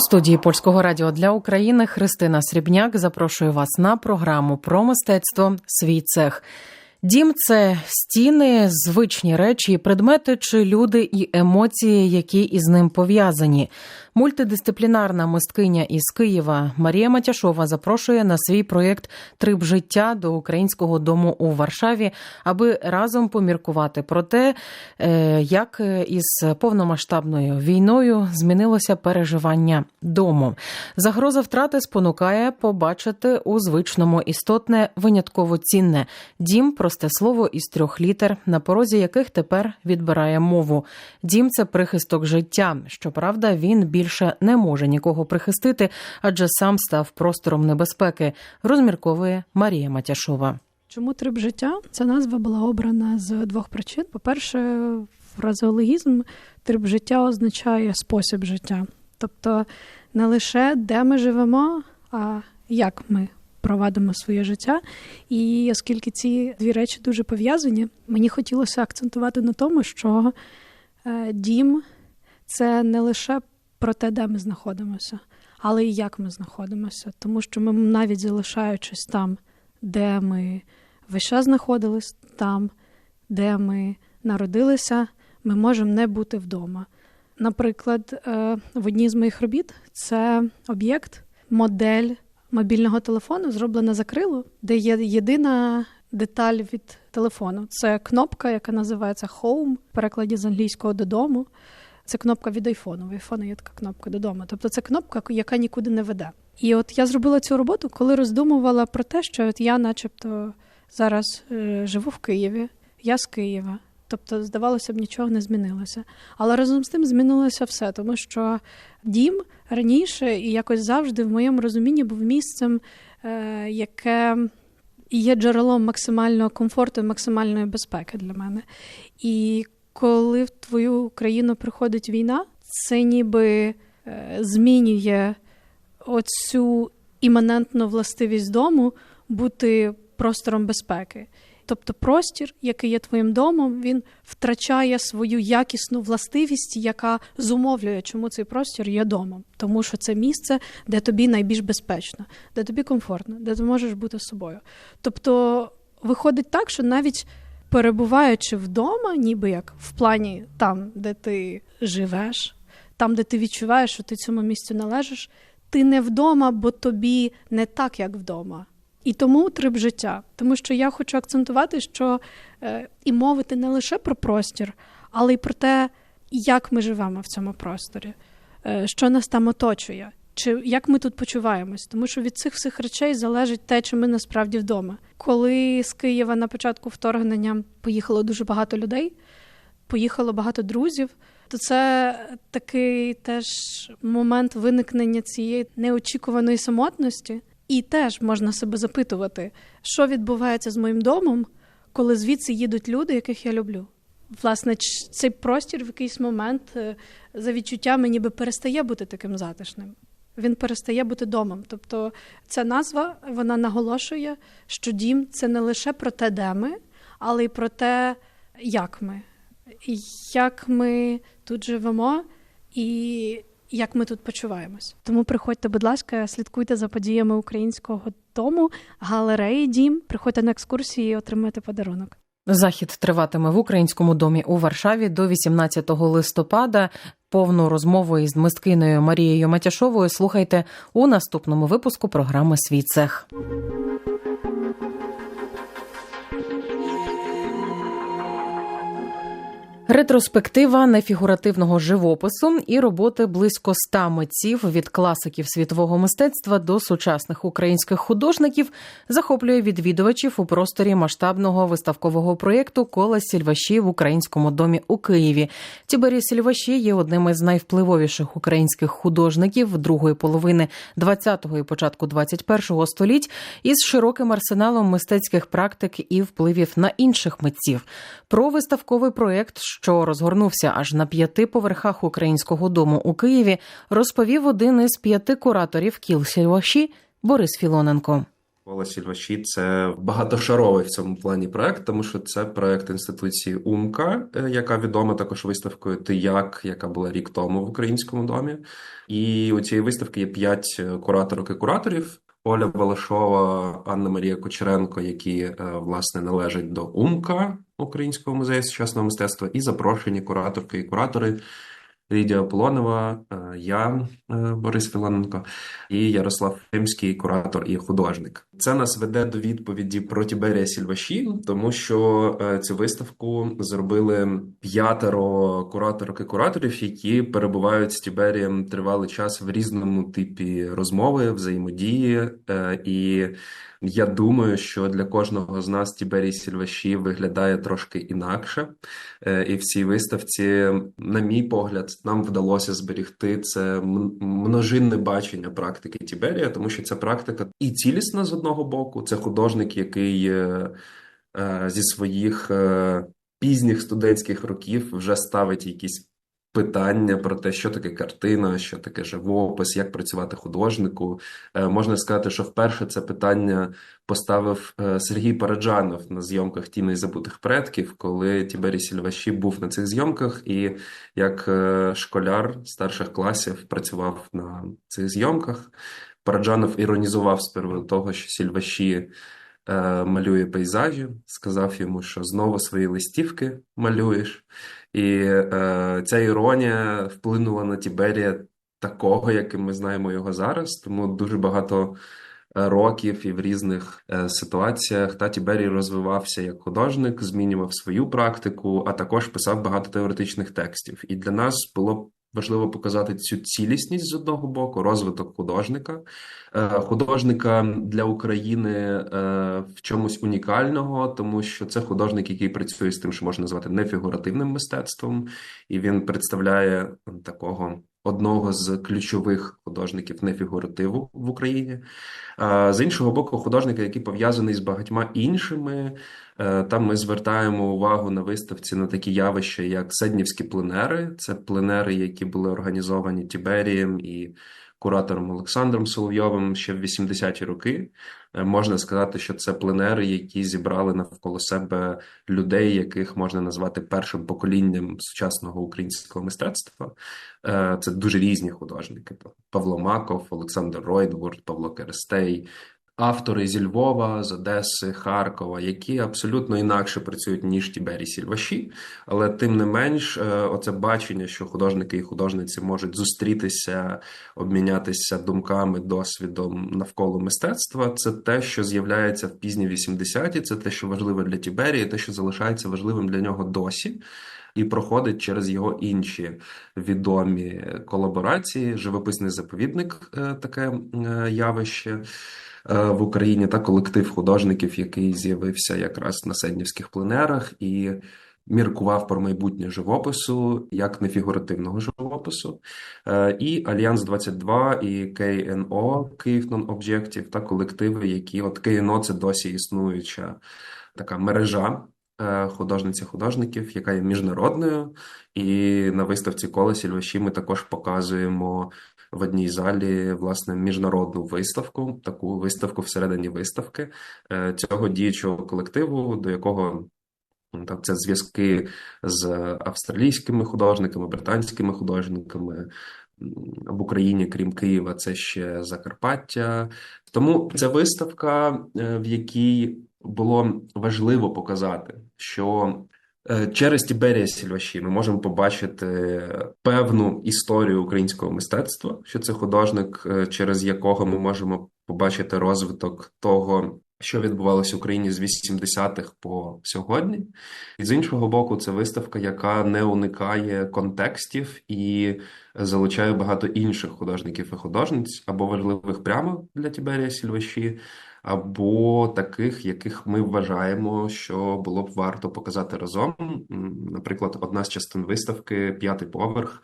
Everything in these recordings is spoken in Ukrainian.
Студії польського радіо для України Христина Срібняк запрошує вас на програму про мистецтво Свій цех. Дім це стіни, звичні речі, предмети чи люди і емоції, які із ним пов'язані. Мультидисциплінарна мисткиня із Києва Марія Матяшова запрошує на свій проєкт Триб життя до українського дому у Варшаві, аби разом поміркувати про те, е, як із повномасштабною війною змінилося переживання дому. Загроза втрати спонукає побачити у звичному істотне винятково цінне дім просте слово із трьох літер, на порозі яких тепер відбирає мову. Дім це прихисток життя. Щоправда, він більше не може нікого прихистити, адже сам став простором небезпеки, розмірковує Марія Матяшова. Чому триб життя? Ця назва була обрана з двох причин. По-перше, фразеологізм триб життя означає спосіб життя. Тобто не лише де ми живемо, а як ми провадимо своє життя. І оскільки ці дві речі дуже пов'язані, мені хотілося акцентувати на тому, що е, дім це не лише про те, де ми знаходимося, але і як ми знаходимося. Тому що ми навіть залишаючись там, де ми весь час знаходились, там, де ми народилися, ми можемо не бути вдома. Наприклад, е, в одній з моїх робіт це об'єкт, модель мобільного телефону, зроблена за крило, де є єдина деталь від телефону. Це кнопка, яка називається Home, в перекладі з англійського додому. Це кнопка від айфону. В айфону є така кнопка додому. Тобто це кнопка, яка нікуди не веде. І от я зробила цю роботу, коли роздумувала про те, що от я, начебто, зараз е, живу в Києві, я з Києва. Тобто, здавалося б, нічого не змінилося. Але разом з тим змінилося все, тому що дім раніше і якось завжди в моєму розумінні був місцем, е, яке є джерелом максимального комфорту максимальної безпеки для мене. І коли в твою країну приходить війна, це ніби е, змінює оцю іманентну властивість дому бути простором безпеки. Тобто простір, який є твоїм домом, він втрачає свою якісну властивість, яка зумовлює, чому цей простір є домом. Тому що це місце, де тобі найбільш безпечно, де тобі комфортно, де ти можеш бути собою. Тобто виходить так, що навіть перебуваючи вдома, ніби як в плані там, де ти живеш, там, де ти відчуваєш, що ти цьому місцю належиш, ти не вдома, бо тобі не так, як вдома. І тому триб життя, тому що я хочу акцентувати, що е, і мовити не лише про простір, але й про те, як ми живемо в цьому просторі, е, що нас там оточує, чи як ми тут почуваємось, тому що від цих всіх речей залежить те, чи ми насправді вдома. Коли з Києва на початку вторгнення поїхало дуже багато людей, поїхало багато друзів, то це такий теж момент виникнення цієї неочікуваної самотності. І теж можна себе запитувати, що відбувається з моїм домом, коли звідси їдуть люди, яких я люблю. Власне, цей простір в якийсь момент е, за відчуттями ніби перестає бути таким затишним. Він перестає бути домом. Тобто ця назва вона наголошує, що дім це не лише про те, де ми, але й про те, як ми, як ми тут живемо і як ми тут почуваємось. Тому приходьте, будь ласка, слідкуйте за подіями українського дому, галереї дім. Приходьте на екскурсії і отримайте подарунок. Захід триватиме в українському домі у Варшаві до 18 листопада. Повну розмову із мисткиною Марією Матяшовою слухайте у наступному випуску програми Свій цех. Ретроспектива нефігуративного живопису і роботи близько ста митців від класиків світового мистецтва до сучасних українських художників захоплює відвідувачів у просторі масштабного виставкового проєкту Кола Сільваші в українському домі у Києві. Тібері Сільваші є одним із найвпливовіших українських художників другої половини 20-го і початку 21-го століть із широким арсеналом мистецьких практик і впливів на інших митців. Про виставковий проєкт що розгорнувся аж на п'яти поверхах українського дому у Києві, розповів один із п'яти кураторів кіл Сільваші Борис Філоненко. Школа Сільваші це багатошаровий в цьому плані проект, тому що це проект інституції Умка, е, яка відома також виставкою Ти як, яка була рік тому в українському домі. І у цієї виставки є п'ять е, кураторок і кураторів. Оля Балашова, Анна Марія Кучеренко, які е, власне належать до Умка Українського музею сучасного мистецтва, і запрошені кураторки і куратори Лідія Полонова, е, я е, Борис Філоненко і Ярослав Римський, куратор і художник. Це нас веде до відповіді про Тіберія Сільваші, тому що е, цю виставку зробили п'ятеро кураторок і кураторів, які перебувають з Тіберієм тривалий час в різному типі розмови, взаємодії. І я думаю, що для кожного з нас Тіберій Сільваші виглядає трошки інакше. Е, І в цій виставці, на мій погляд, нам вдалося зберігти це множинне бачення практики Тіберія, тому що ця практика і цілісна з одного боку. Це художник, який е, е, зі своїх пізніх студентських років вже ставить якісь питання про те, що таке картина, що таке живопис, як працювати художнику. Е, Можна сказати, що вперше це питання поставив е, Сергій Параджанов на зйомках Тіни забутих предків, коли Тіберій Сільваші був на цих зйомках, і як е, школяр старших класів працював на цих зйомках. Параджанов іронізував приводу того, що Сільваші малює пейзажі, сказав йому, що знову свої листівки малюєш. І е, ця іронія вплинула на Тіберія такого, яким ми знаємо його зараз. Тому дуже багато е, років і в різних е, ситуаціях та Тіберій розвивався як художник, змінював свою практику, а також писав багато теоретичних текстів. І для нас було важливо показати цю цілісність з одного боку, розвиток художника, Е, художника для України е, в чомусь унікального, тому що це художник, який працює з тим, що можна назвати нефігуративним мистецтвом, і він представляє такого одного з ключових художників нефігуративу в Україні. З іншого боку, художника, який пов'язаний з багатьма іншими. Е, Там ми звертаємо увагу на виставці на такі явища, як седнівські пленери. Це пленери, які були організовані Тіберієм і куратором Олександром Соловйовим ще в 80-ті роки. Е, Можна сказати, що це пленери, які зібрали навколо себе людей, яких можна назвати першим поколінням сучасного українського мистецтва. Е, Це дуже різні художники: Павло Маков, Олександр Ройдворд, Павло Керестей. Автори зі Львова, з Одеси, Харкова, які абсолютно інакше працюють, ніж Тіберій Сільваші, але тим не менш, е, оце бачення, що художники і художниці можуть зустрітися, обмінятися думками, досвідом навколо мистецтва, це те, що з'являється в пізні 80-ті, це те, що важливо для Тіберії, те, що залишається важливим для нього досі. І проходить через його інші відомі колаборації. Живописний заповідник е, таке е, явище в Україні та колектив художників, який з'явився якраз на седнівських пленерах і міркував про майбутнє живопису як нефігуративного живопису. Е, І Альянс 22 і КНО Київ Non-Objective та колективи, які от КНО це досі існуюча така мережа е, художниці-художників, яка є міжнародною. І на виставці Коло Сільваші ми також показуємо в одній залі власне міжнародну виставку, таку виставку всередині виставки е, цього діючого колективу, до якого так, це зв'язки з австралійськими художниками, британськими художниками. В Україні, крім Києва, це ще Закарпаття. Тому це виставка, е, в якій було важливо показати, що через Тіберія Сільваші ми можемо побачити певну історію українського мистецтва, що це художник, е, через якого ми можемо побачити розвиток того, що відбувалося в Україні з 80-х по сьогодні. І з іншого боку, це виставка, яка не уникає контекстів і залучає багато інших художників і художниць, або важливих прямо для Тіберія Сільваші, або таких, яких ми вважаємо, що було б варто показати разом. Наприклад, одна з частин виставки П'ятий поверх.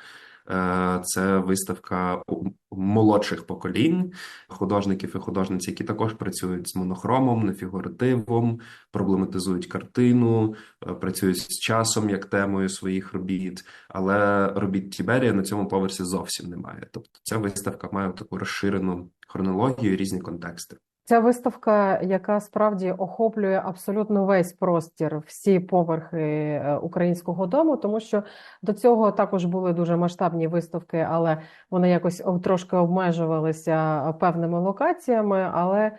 Е, Це виставка молодших поколінь художників і художниць, які також працюють з монохромом, нефігуративом, проблематизують картину, е, працюють з часом як темою своїх робіт. Але робіт Тіберія на цьому поверсі зовсім немає. Тобто ця виставка має таку розширену хронологію, і різні контексти. Ця виставка, яка справді охоплює абсолютно весь простір, всі поверхи е, українського дому, тому що до цього також були дуже масштабні виставки, але вони якось трошки обмежувалися певними локаціями. Але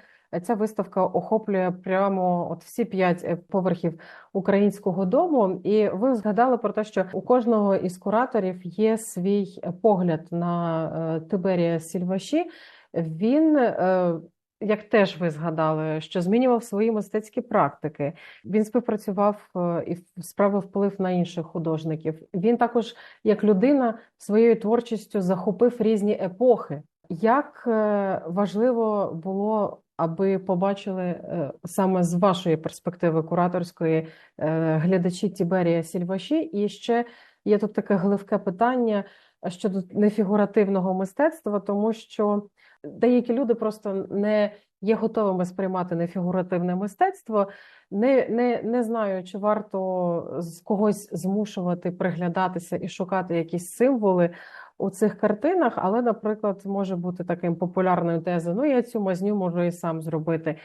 ця виставка охоплює прямо от всі п'ять е, поверхів українського дому. І ви згадали про те, що у кожного із кураторів є свій погляд на е, Тиберія Сільваші. Він е, як теж ви згадали, що змінював свої мистецькі практики. Він співпрацював е, і справив вплив на інших художників. Він також, як людина, своєю творчістю захопив різні епохи. Як е, важливо було, аби побачили е, саме з вашої перспективи кураторської глядачі Тіберія Сільваші, і ще є тут таке гливке питання щодо нефігуративного мистецтва, тому що деякі люди просто не є готовими сприймати нефігуративне мистецтво, не, не, не знаю, чи варто з когось змушувати приглядатися і шукати якісь символи у цих картинах, але, наприклад, може бути таким популярною тезою, ну я цю мазню можу і сам зробити.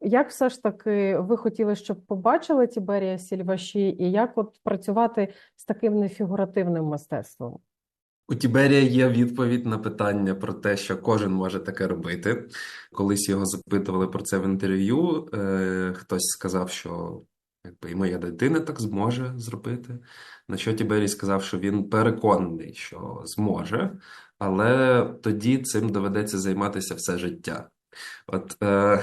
Як все ж таки ви хотіли, щоб побачили Тіберія Сільваші, і як от працювати з таким нефігуративним мистецтвом? У Тіберія є відповідь на питання про те, що кожен може таке робити. Колись його запитували про це в інтерв'ю. Е, хтось сказав, що якби і моя дитина так зможе зробити. На що Тіберій сказав, що він переконаний, що зможе, але тоді цим доведеться займатися все життя. От е,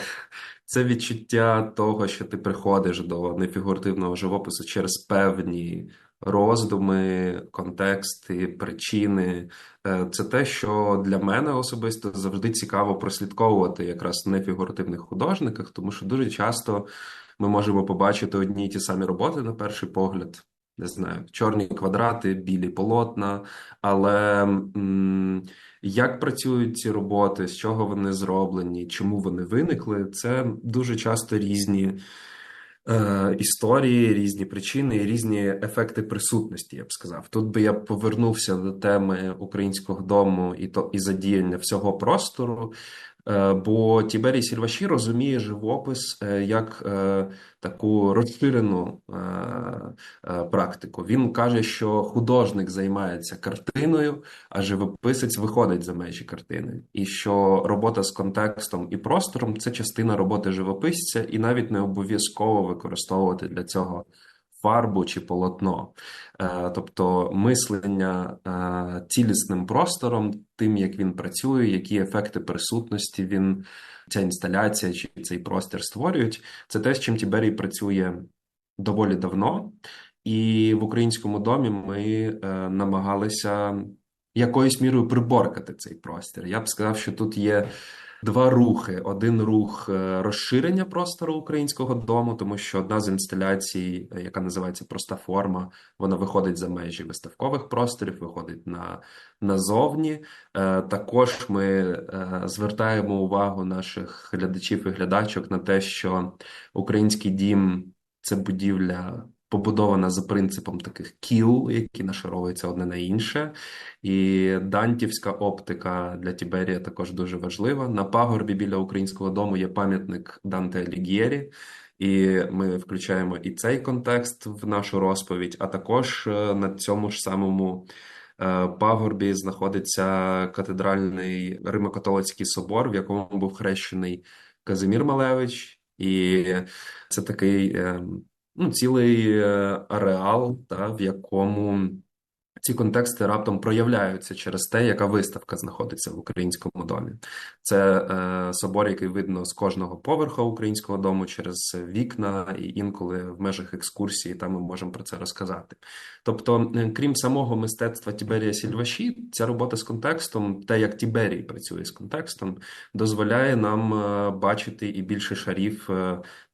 це відчуття того, що ти приходиш до нефігуративного живопису через певні роздуми, контексти, причини. Е, Це те, що для мене особисто завжди цікаво прослідковувати якраз в нефігуративних художниках, тому що дуже часто ми можемо побачити одні й ті самі роботи на перший погляд. Не знаю, чорні квадрати, білі полотна, але м, як працюють ці роботи, з чого вони зроблені, чому вони виникли, це дуже часто різні е, історії, різні причини і різні ефекти присутності, я б сказав. Тут би я повернувся до теми українського дому і то і задіяння всього простору. Е, Бо Тіберій Сільваші розуміє живопис е, як е, таку розширену практику. Він каже, що художник займається картиною, а живописець виходить за межі картини, і що робота з контекстом і простором це частина роботи живописця, і навіть не обов'язково використовувати для цього фарбу чи полотно. Е, Тобто мислення е, цілісним простором, тим, як він працює, які ефекти присутності він, ця інсталяція чи цей простір створюють, це те, з чим Тіберій працює доволі давно. І в українському домі ми е, намагалися якоюсь мірою приборкати цей простір. Я б сказав, що тут є два рухи: один рух е, розширення простору українського дому, тому що одна з інсталяцій, е, яка називається Проста форма, вона виходить за межі виставкових просторів, виходить на назовні. Е, Також ми звертаємо увагу наших глядачів і глядачок на те, що український дім це будівля. Побудована за принципом таких кіл, які нашаровуються одне на інше, і дантівська оптика для Тіберія також дуже важлива. На пагорбі біля українського дому є пам'ятник Данте Алігєрі, і ми включаємо і цей контекст в нашу розповідь. А також е, на цьому ж самому е, пагорбі знаходиться катедральний Римо-католицький собор, в якому був хрещений Казимір Малевич, і це такий. Ну, цілий е, ареал, та, в якому ці контексти раптом проявляються через те, яка виставка знаходиться в українському домі. Це е, собор, який видно з кожного поверха українського дому через вікна, і інколи в межах екскурсії там ми можемо про це розказати. Тобто, е, крім самого мистецтва Тіберія Сільваші, ця робота з контекстом, те, як Тіберій працює з контекстом, дозволяє нам е, бачити і більше шарів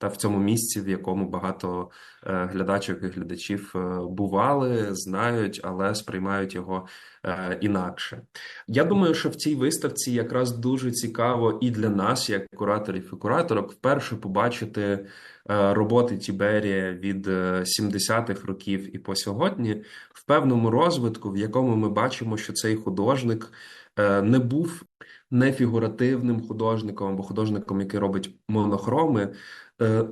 в цьому місці, в якому багато е, глядачок і глядачів е, бували, знають, але сприймають його е, інакше. Я думаю, що в цій виставці якраз дуже цікаво і для нас, як кураторів і кураторок, вперше побачити роботи Тіберія від е, 70-х років і по сьогодні в певному розвитку, в якому ми бачимо, що цей художник не був нефігуративним художником або художником, який робить монохроми,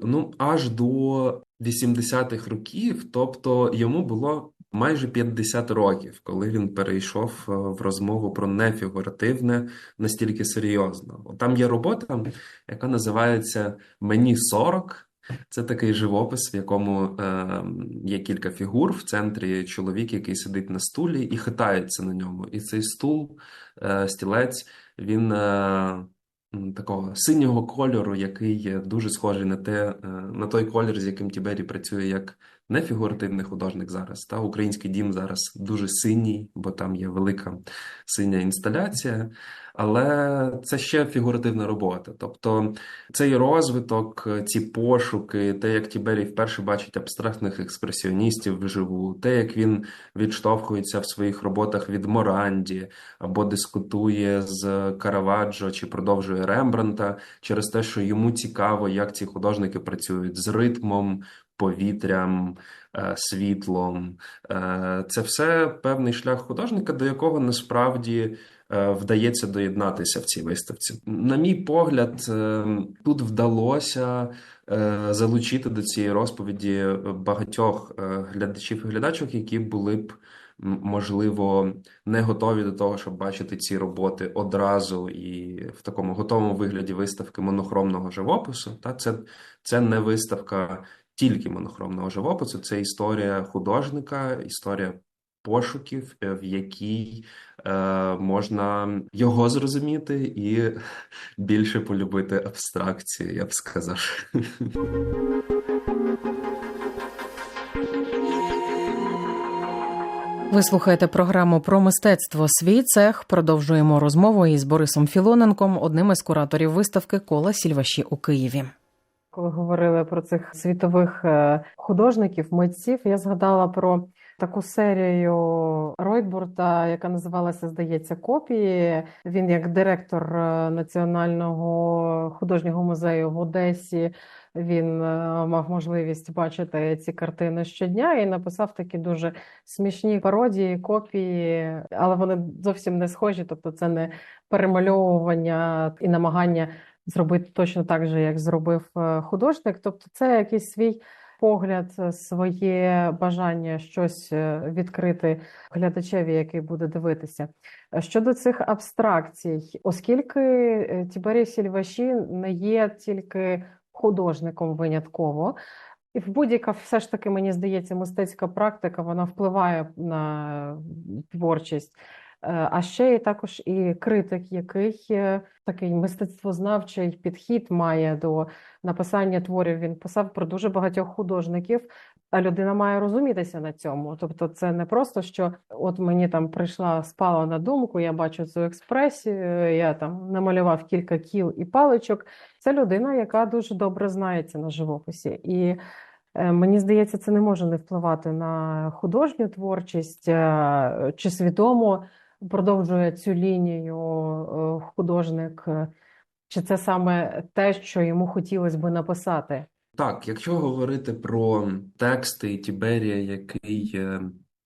ну аж до 80-х років, тобто йому було майже 50 років, коли він перейшов е, в розмову про нефігуративне настільки серйозно. Там є робота, яка називається Мені 40. Це такий живопис, в якому е, є кілька фігур. В центрі чоловік, який сидить на стулі і хитається на ньому. І цей стул, е, стілець, він е, такого синього кольору, який дуже схожий на те, е, на той колір, з яким Тібері працює як не фігуративний художник зараз. Та український дім зараз дуже синій, бо там є велика синя інсталяція. Але це ще фігуративна робота. Тобто цей розвиток, ці пошуки, те, як Тіберій вперше бачить абстрактних експресіоністів вживу, те, як він відштовхується в своїх роботах від Моранді або дискутує з Караваджо чи продовжує Рембранта через те, що йому цікаво, як ці художники працюють з ритмом, повітрям, е, світлом. Е, Це все певний шлях художника, до якого насправді е, вдається доєднатися в цій виставці. На мій погляд, тут вдалося залучити до цієї розповіді багатьох глядачів і глядачок, які були б. Можливо, не готові до того, щоб бачити ці роботи одразу і в такому готовому вигляді виставки монохромного живопису. Та це, це не виставка тільки монохромного живопису, це історія художника, історія пошуків, е, в якій е, можна його зрозуміти і більше полюбити абстракцію, я б сказав. Ви слухаєте програму про мистецтво Свій цех. Продовжуємо розмову із Борисом Філоненком, одним із кураторів виставки Кола Сільваші у Києві. Коли говорили про цих світових е, художників, митців, я згадала про таку серію Ройтбурта, яка називалася, здається, копії. Він як директор е, Національного художнього музею в Одесі. Він е, мав можливість бачити ці картини щодня і написав такі дуже смішні пародії, копії, але вони зовсім не схожі. Тобто, це не перемальовування і намагання зробити точно так же, як зробив е, художник. Тобто, це якийсь свій погляд, е, своє бажання щось е, відкрити глядачеві, який буде дивитися. Щодо цих абстракцій, оскільки Тіберій Сільваші не є тільки художником винятково. І в будь-яка все ж таки, мені здається, мистецька практика вона впливає на творчість. Е, А ще і також і критик, який е, такий мистецтвознавчий підхід має до написання творів. Він писав про дуже багатьох художників, а людина має розумітися на цьому. Тобто, це не просто що от мені там прийшла спала на думку, я бачу цю експресію, я там намалював кілька кіл і паличок. Це людина, яка дуже добре знається на живописі. І е, мені здається, це не може не впливати на художню творчість чи свідомо продовжує цю лінію е, художник, чи це саме те, що йому хотілося би написати? Так, якщо говорити про тексти Тіберія, який е,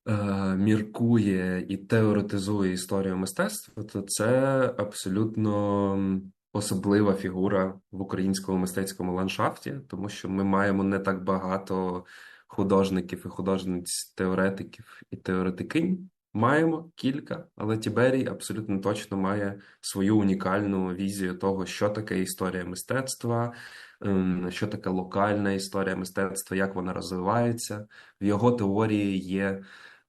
е, міркує і теоретизує історію мистецтва, то це абсолютно особлива фігура в українському мистецькому ландшафті, тому що ми маємо не так багато художників і художниць, теоретиків і теоретикинь. Маємо кілька, але Тіберій абсолютно точно має свою унікальну візію того, що таке історія мистецтва, ем, що таке локальна історія мистецтва, як вона розвивається. В його теорії є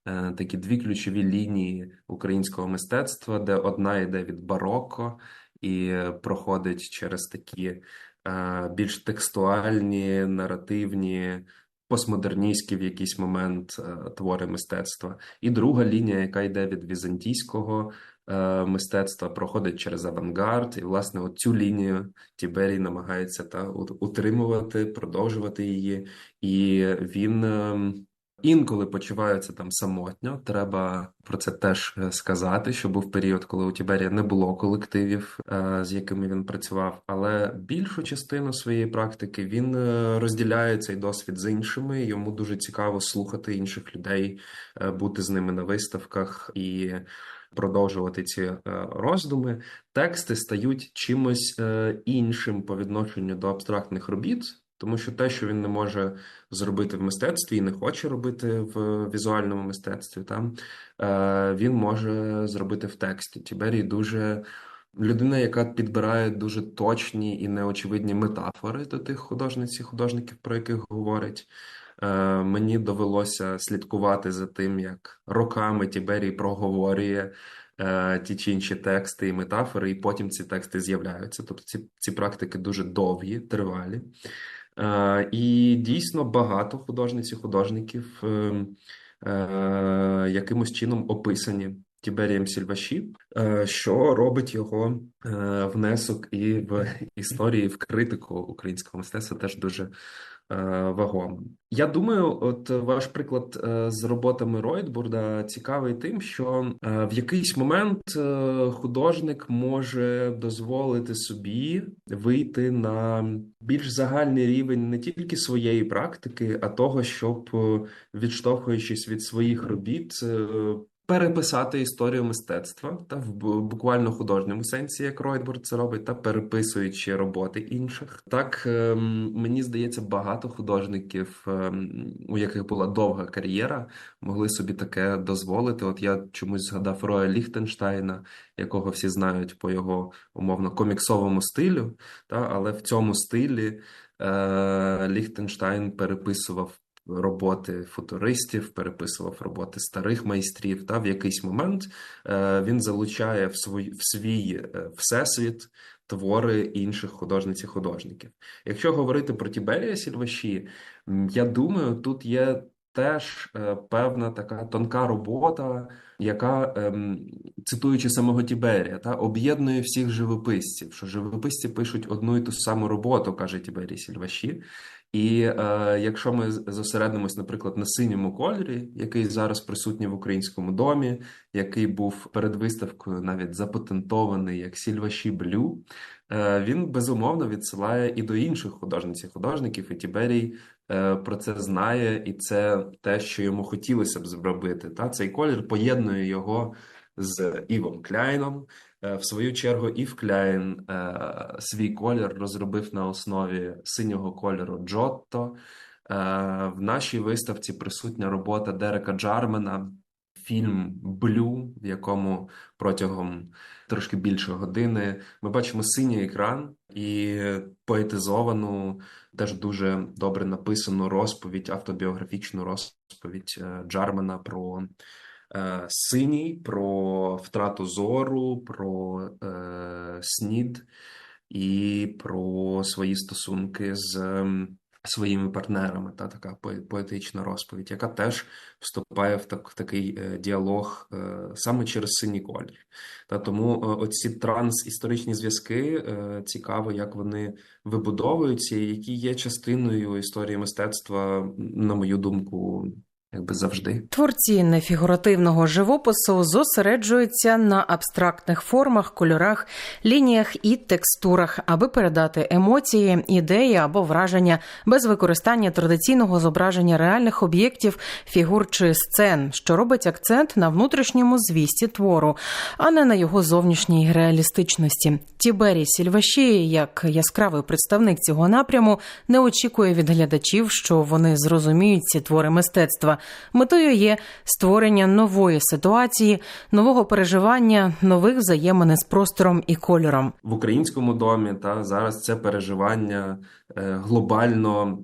е, такі дві ключові лінії українського мистецтва, де одна йде від бароко і е, проходить через такі е, більш текстуальні, наративні, постмодерністські в якийсь момент е, твори мистецтва. І друга лінія, яка йде від візантійського е, мистецтва, проходить через авангард. І, власне, оцю лінію Тіберій намагається та утримувати, продовжувати її. І він ем, інколи почувається там самотньо. Треба про це теж е, сказати, що був період, коли у Тіберія не було колективів, е, з якими він працював. Але більшу частину своєї практики він е, розділяє цей досвід з іншими. Йому дуже цікаво слухати інших людей, бути з ними на виставках і продовжувати ці роздуми, тексти стають чимось іншим по відношенню до абстрактних робіт. Тому що те, що він не може зробити в мистецтві і не хоче робити в візуальному мистецтві, там е, він може зробити в тексті. Тіберій дуже людина, яка підбирає дуже точні і неочевидні метафори до тих художниць і художників, про яких говорить. Е, Мені довелося слідкувати за тим, як роками Тіберій проговорює е, ті чи інші тексти і метафори, і потім ці тексти з'являються. Тобто ці, ці практики дуже довгі, тривалі. Е, І дійсно багато художниць і художників е, е, якимось чином описані Тіберієм Сільваші, е, що робить його внесок і в історії, в критику українського мистецтва теж дуже вагомим. Я думаю, от ваш приклад е, з роботами Ройтбурда цікавий тим, що е, в якийсь момент е, художник може дозволити собі вийти на більш загальний рівень не тільки своєї практики, а того, щоб, е, відштовхуючись від своїх робіт, е, переписати історію мистецтва та в буквально художньому сенсі, як Ройтбурд це робить, та переписуючи роботи інших. Так ем, мені здається, багато художників, ем, у яких була довга кар'єра, могли собі таке дозволити. От я чомусь згадав Роя Ліхтенштейна, якого всі знають по його умовно коміксовому стилю. Та але в цьому стилі е, Ліхтенштейн переписував роботи футуристів, переписував роботи старих майстрів. Та в якийсь момент е, він залучає в свій, в свій е, всесвіт твори інших художниць і художників. Якщо говорити про Тіберія Сільваші, я думаю, тут є. Теж е, певна така тонка робота, яка, ем, цитуючи самого Тіберія, та об'єднує всіх живописців, що живописці пишуть одну і ту саму роботу, каже Тіберій Сільваші. І е, якщо ми зосередимось, наприклад, на синьому кольорі, який зараз присутній в українському домі, який був перед виставкою навіть запатентований як Сільваші Блю, е, він безумовно відсилає і до інших художниць і художників, і Тіберій е, про це знає, і це те, що йому хотілося б зробити. Та цей колір поєднує його з Івом Кляйном. Е, В свою чергу, Ів Кляйн е, свій колір розробив на основі синього кольору Джотто. Е, В нашій виставці присутня робота Дерека Джармена, фільм Блю, в якому протягом трошки більше години ми бачимо синій екран і поетизовану, теж дуже добре написану розповідь, автобіографічну розповідь Джармена про синій, про втрату зору, про е, снід і про свої стосунки з своїми партнерами. Та така поетична розповідь, яка теж вступає в, так, в такий е, діалог е, саме через синій колір. Та тому е, оці трансісторичні зв'язки е, цікаво, як вони вибудовуються, які є частиною історії мистецтва, на мою думку, якби завжди. Творці нефігуративного живопису зосереджуються на абстрактних формах, кольорах, лініях і текстурах, аби передати емоції, ідеї або враження без використання традиційного зображення реальних об'єктів, фігур чи сцен, що робить акцент на внутрішньому звісті твору, а не на його зовнішній реалістичності. Тібері Сільваші, як яскравий представник цього напряму, не очікує від глядачів, що вони зрозуміють ці твори мистецтва. Метою є створення нової ситуації, нового переживання, нових взаємин з простором і кольором. в українському домі, та зараз це переживання е, глобально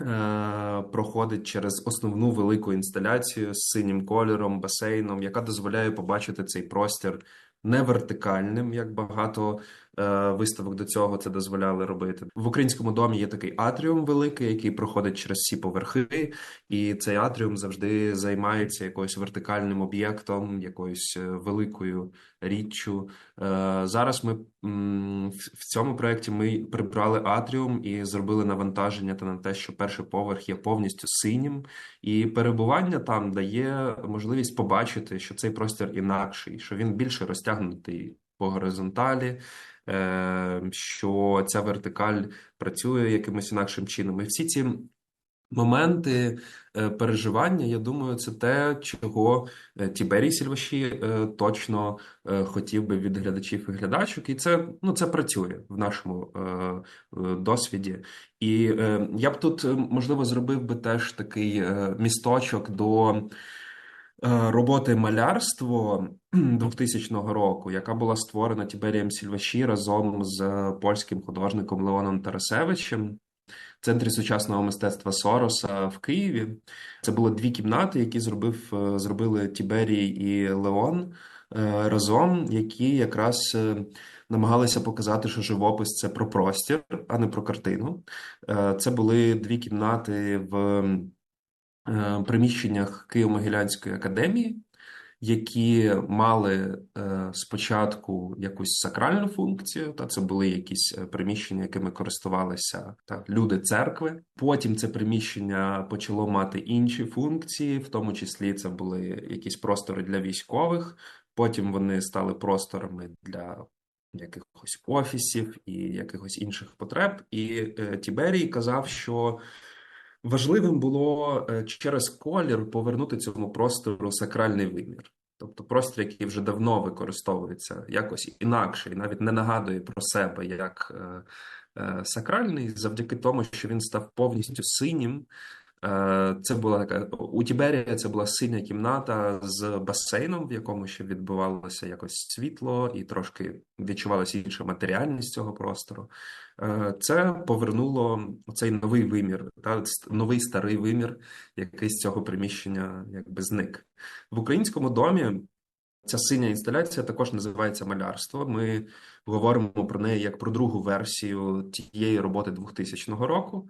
е, проходить через основну велику інсталяцію з синім кольором, басейном, яка дозволяє побачити цей простір не вертикальним, як багато виставок до цього це дозволяли робити. В українському домі є такий атріум великий, який проходить через всі поверхи, і цей атріум завжди займається якоюсь вертикальним об'єктом, якоюсь е, великою річчю. Е, Зараз ми в цьому проєкті ми прибрали атріум і зробили навантаження та на те, що перший поверх є повністю синім, і перебування там дає можливість побачити, що цей простір інакший, що він більше розтягнутий по горизонталі, е, що ця вертикаль працює якимось інакшим чином. І всі ці моменти е, переживання, я думаю, це те, чого е, Тіберій Сільваші е, точно е, хотів би від глядачів і глядачок, і це ну це працює в нашому е, е, досвіді. І е, я б тут е, можливо зробив би теж такий е, місточок до е, роботи малярство 2000 року, яка була створена Тіберієм Сільваші разом з польським художником Леоном Тарасевичем. В Центрі сучасного мистецтва Сороса в Києві. Це були дві кімнати, які зробив, е, зробили Тіберій і Леон е, разом, які якраз е, намагалися показати, що живопис це про простір, а не про картину. Е, Це були дві кімнати в е, приміщеннях Києво-Могилянської академії, які мали е, спочатку якусь сакральну функцію, та це були якісь е, приміщення, якими користувалися та люди церкви. Потім це приміщення почало мати інші функції, в тому числі це були якісь простори для військових. Потім вони стали просторами для якихось офісів і якихось інших потреб. І е, Тіберій казав, що Важливим було е, через колір повернути цьому простору сакральний вимір. Тобто простір, який вже давно використовується якось інакше, і навіть не нагадує про себе як е, е, сакральний, завдяки тому, що він став повністю синім. Е, Це була така у Тіберія. Це була синя кімната з басейном, в якому ще відбивалося якось світло, і трошки відчувалася інша матеріальність цього простору. Е, Це повернуло цей новий вимір, та новий старий вимір, який з цього приміщення якби зник в українському домі. Ця синя інсталяція також називається малярство. Ми говоримо про неї як про другу версію тієї роботи 2000 року.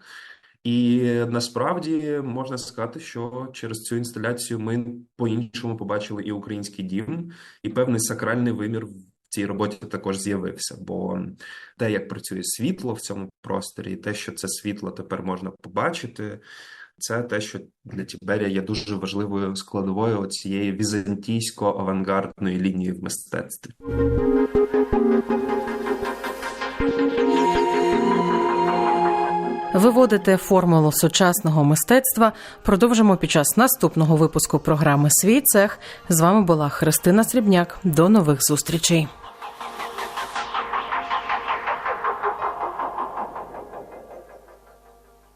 І насправді можна сказати, що через цю інсталяцію ми по-іншому побачили і український дім, і певний сакральний вимір в цій роботі також з'явився. Бо те, як працює світло в цьому просторі, і те, що це світло тепер можна побачити, це те, що для Тіберія є дуже важливою складовою цієї візантійсько-авангардної лінії в мистецтві. Виводити формулу сучасного мистецтва продовжимо під час наступного випуску програми Свій цех. З вами була Христина Срібняк. До нових зустрічей.